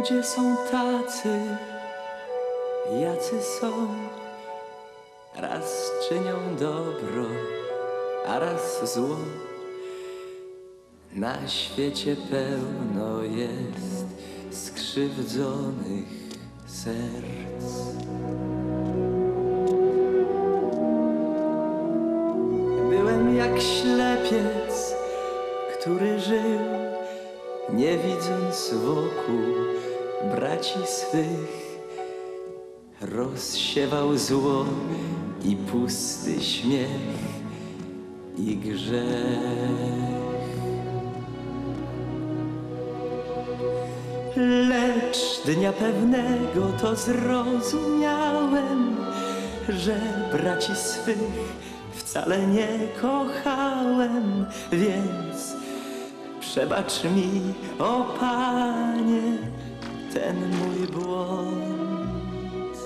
Ludzie są tacy, jacy są. Raz czynią dobro, a raz zło. Na świecie pełno jest skrzywdzonych serc. Byłem jak ślepiec, który żył, nie widząc wokół braci swych. Rozsiewał zło i pusty śmiech i grzech. Lecz dnia pewnego to zrozumiałem, że braci swych wcale nie kochałem, więc przebacz mi, o Panie, ten mój błąd.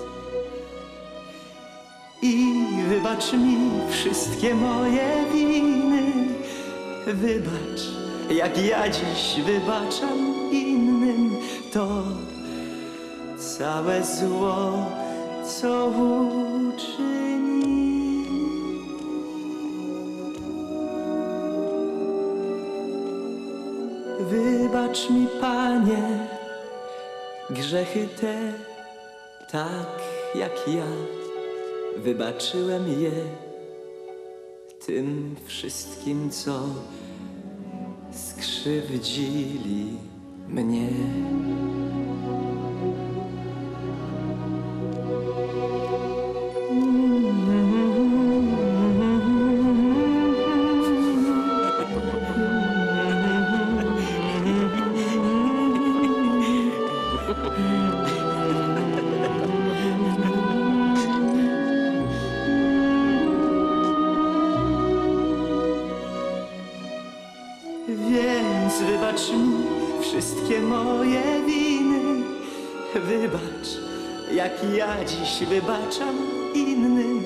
I wybacz mi wszystkie moje winy, wybacz, jak ja dziś wybaczam innym to całe zło, co uczyni. Wybacz mi, Panie, grzechy te, tak jak ja wybaczyłem je tym wszystkim, co skrzywdzili mnie. Więc wybacz mi wszystkie moje winy. Wybacz, jak ja dziś wybaczam innym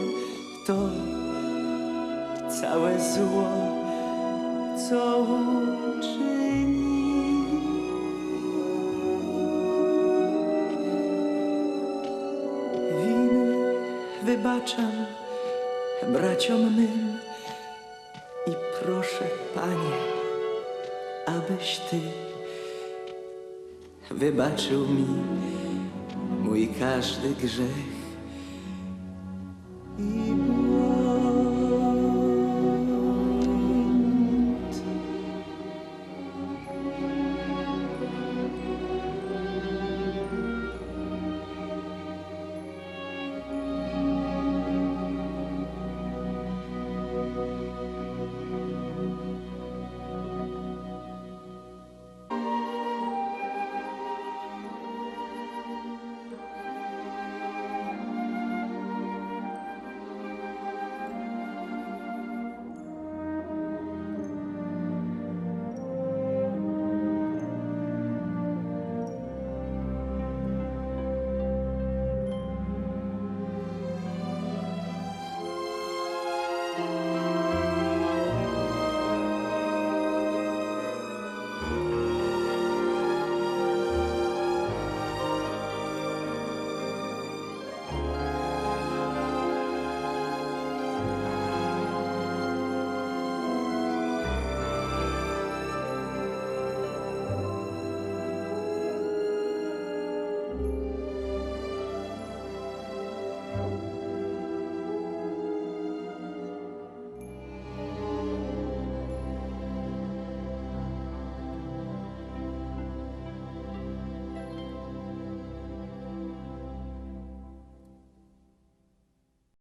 to całe zło, co uczyni. Wybaczam braciom mym i proszę, Panie, abyś Ty wybaczył mi mój każdy grzech